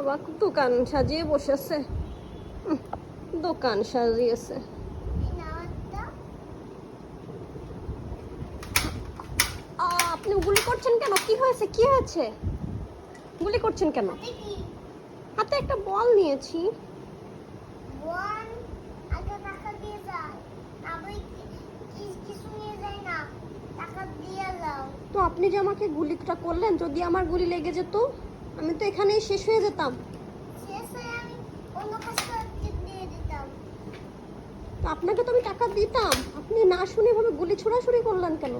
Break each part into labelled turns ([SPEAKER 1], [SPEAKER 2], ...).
[SPEAKER 1] বাবা দোকান সাজিয়ে বসেছে উম, দোকান সাজিয়েছে। আপনি গুলি করছেন কেন? কি হয়েছে? কি হয়েছে? গুলি করছেন কেন? হাতে একটা বল নিয়েছি। তো আপনি যে আমাকে গুলিটা করলেন যদি আমার গুলি লেগে যেত? আমি তো এখানেই শেষ হয়ে যেতাম। তো আপনাকে তো আমি টাকা দিতাম। আপনি না শুনে ভাবে গুলি ছোড়াছুড়ি করলেন কেন?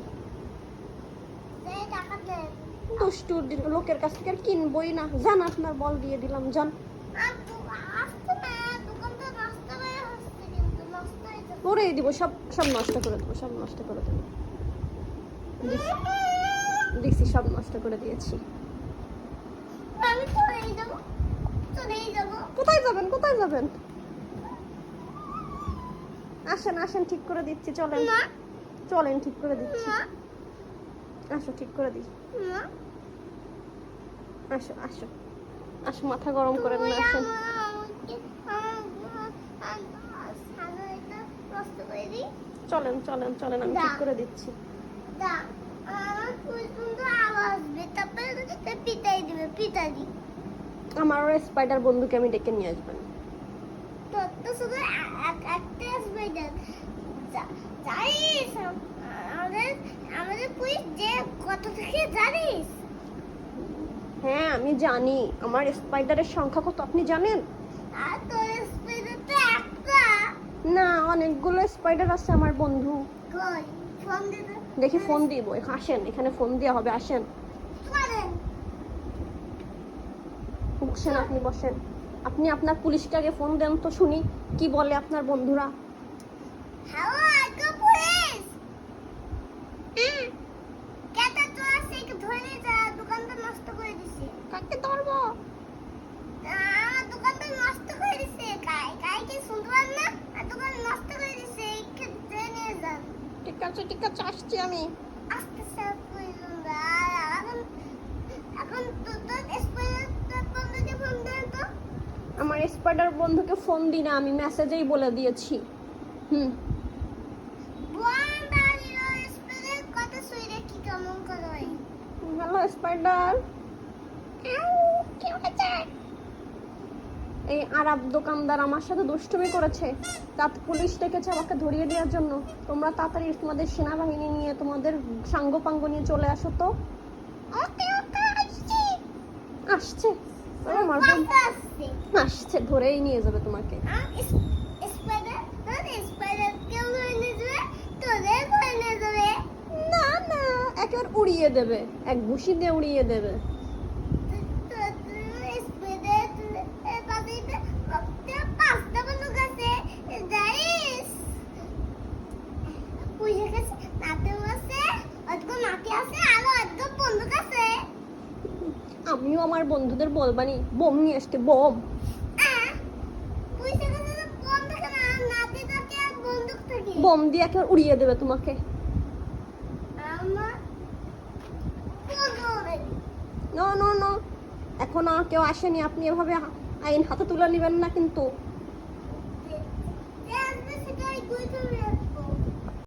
[SPEAKER 1] দুষ্টু লোকের কাছ থেকে আর কিনবই না। যান আপনার বল দিয়ে দিলাম যান। করেই দিব। সব সব নষ্ট করে দেবো সব নষ্ট করে দেবো। দিছি সব নষ্ট করে দিয়েছি
[SPEAKER 2] আমি চলেই যাব চলেই যাব
[SPEAKER 1] কোথায় যাবেন? কোথায় যাবেন? আসেন আসেন ঠিক করে দিচ্ছি চলেন। চলেন ঠিক করে দিচ্ছি। আসো ঠিক করে দিই। আসো আসো। আসো মাথা গরম করেন না আসেন।
[SPEAKER 2] করে।
[SPEAKER 1] চলেন চলেন চলেন আমি ঠিক করে দিচ্ছি।
[SPEAKER 2] আমার
[SPEAKER 1] স্পাইডার বন্ধুকে আমি ডেকে নিয়ে আসবেন।
[SPEAKER 2] তো শুধু একটা জানিস, আমাদের আমাদের পুলিশ যে কত থেকে জানিস?
[SPEAKER 1] হ্যাঁ আমি জানি। আমার স্পাইডারের সংখ্যা কত আপনি জানেন?
[SPEAKER 2] আর তোর তো একটা।
[SPEAKER 1] না অনেকগুলো স্পাইডার আছে আমার বন্ধু।
[SPEAKER 2] কই? ফোন দিতে
[SPEAKER 1] দেখি ফোন দিব। আসেন এখানে ফোন দেওয়া হবে আসেন। বসেন আপনি বসেন। আপনি আপনার পুলিশকে আগে ফোন দেন তো শুনি কি বলে আপনার বন্ধুরা? কাকে ধরবো?
[SPEAKER 2] আমার দোকানটা নষ্ট করে দিছে কাই কাই কি শুনতে পার না? দোকান নষ্ট করে দিছে
[SPEAKER 1] ঠিক আছে ঠিক আছে আসছি আমি। স্পাইডার বন্ধুকে ফোন দিই না আমি মেসেজেই বলে দিয়েছি। হুম। হ্যালো স্পাইডার এই আরব দোকানদার আমার সাথে দুষ্টুমি করেছে। তাত পুলিশ ডেকেছে আমাকে ধরিয়ে দেওয়ার জন্য। তোমরা তাড়াতাড়ি তোমাদের সেনাবাহিনী নিয়ে তোমাদের সাঙ্গ পাঙ্গ নিয়ে চলে আসো তো।
[SPEAKER 2] আসছি।
[SPEAKER 1] আমার
[SPEAKER 2] আসছে
[SPEAKER 1] ধরেই নিয়ে যাবে তোমাকে। না না একেবারে উড়িয়ে দেবে এক ঘুষি দিয়ে উড়িয়ে দেবে। আমিও আমার বন্ধুদের বলবানি বোম নিয়ে আসতে বোম। বোম দিয়ে একেবারে উড়িয়ে দেবে তোমাকে। না না না এখন আর কেউ আসেনি আপনি এভাবে আইন হাতে তুলে নেবেন না কিন্তু।